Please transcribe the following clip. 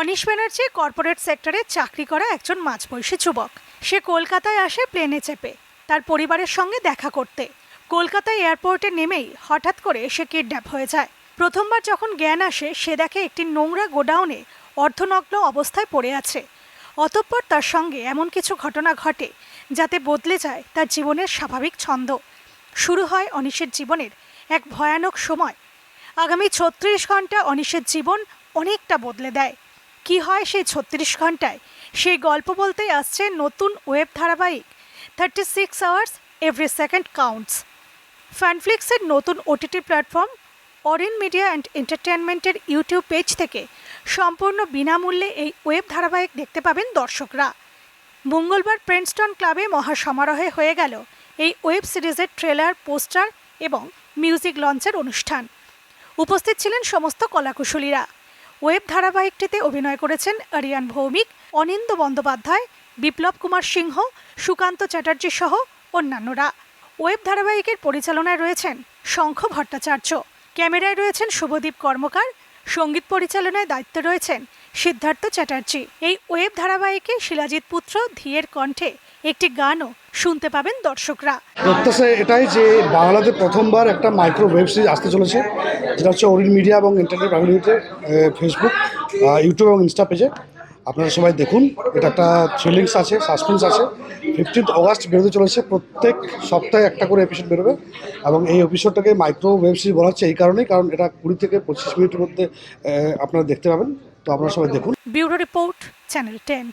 Anise Banerjee corporate সেক্টরে চাকরি করা একজন মাঝবয়সী যুবক। সে কলকাতায় আসে প্লেনে চেপে, তার পরিবারের সঙ্গে দেখা করতে। কলকাতা এয়ারপোর্টে নেমেই হঠাৎ করে সে কিডন্যাপ হয়ে যায়। প্রথমবার যখন জ্ঞান আসে, সে দেখে একটি নোংরা গোডাউনে অর্ধনগ্ন অবস্থায় পড়ে আছে। অতঃপর তার সঙ্গে এমন কিছু ঘটনা ঘটে, যাতে বদলে যায় তার জীবনের স্বাভাবিক ছন্দ। শুরু হয় অনিশের জীবনের এক ভয়ানক সময়। আগামী ছত্রিশ ঘণ্টা অনিশের জীবন অনেকটা বদলে দেয়। কি হয় সেই ছত্রিশ ঘন্টায়? সেই গল্প বলতেই আসছে নতুন ওয়েব ধারাবাহিক। Thirty six hours every second counts ফ্যানফ্লিক্সের নতুন OTT platform Orin media and এন্টারটেনমেন্টের ইউটিউব পেজ থেকে সম্পূর্ণ বিনামূল্যে এই ওয়েব ধারাবাহিক দেখতে পাবেন দর্শকরা। মঙ্গলবার প্রিন্সটন ক্লাবে মহাসমারোহে হয়ে গেল এই ওয়েব সিরিজের ট্রেলার, পোস্টার এবং মিউজিক লঞ্চের অনুষ্ঠান। উপস্থিত ছিলেন সমস্ত কলাকুশলীরা। ওয়েব ধারাবাহিকটিতে অভিনয় করেছেন আরিয়ান ভৌমিক, অনিন্দ বন্দ্যোপাধ্যায়, বিপ্লব কুমার সিংহ, সুকান্ত চ্যাটার্জি সহ অন্যান্যরা। ওয়েব ধারাবাহিকের পরিচালনায় রয়েছেন শঙ্খ ভট্টাচার্য। ক্যামেরায় রয়েছেন শুভদীপ কর্মকার। সংগীত পরিচালনায় দায়িত্বে রয়েছেন সিদ্ধার্থ চ্যাটার্জি। এই ওয়েব ধারাবাহিকে শিলাজিৎ পুত্র ধীয়ের কণ্ঠে একটি গানও শুনতে পাবেন দর্শকরা। প্রত্যাশা এটাই যে বাংলাতে প্রথমবার একটা মাইক্রো ওয়েব সিরিজ আসতে চলেছে যেটা হচ্ছে অরিন মিডিয়া এবং internet private limited Facebook YouTube এবং ইনস্টা পেজে আপনারা সবাই দেখুন এটা একটা থ্রিলিংস আছে সাসপেন্স আছে। ফিফটিন্থ অগাস্ট বেরোতে চলেছে প্রত্যেক সপ্তাহে একটা করে এপিসোড বেরোবে। এবং এই এপিসোডটাকে মাইক্রো ওয়েব সিরিজ বলা হচ্ছে এই কারণেই কারণ এটা কুড়ি থেকে পঁচিশ মিনিটের মধ্যে আপনারা দেখতে পাবেন। তো আপনারা সবাই দেখুন। Bureau report channel ten.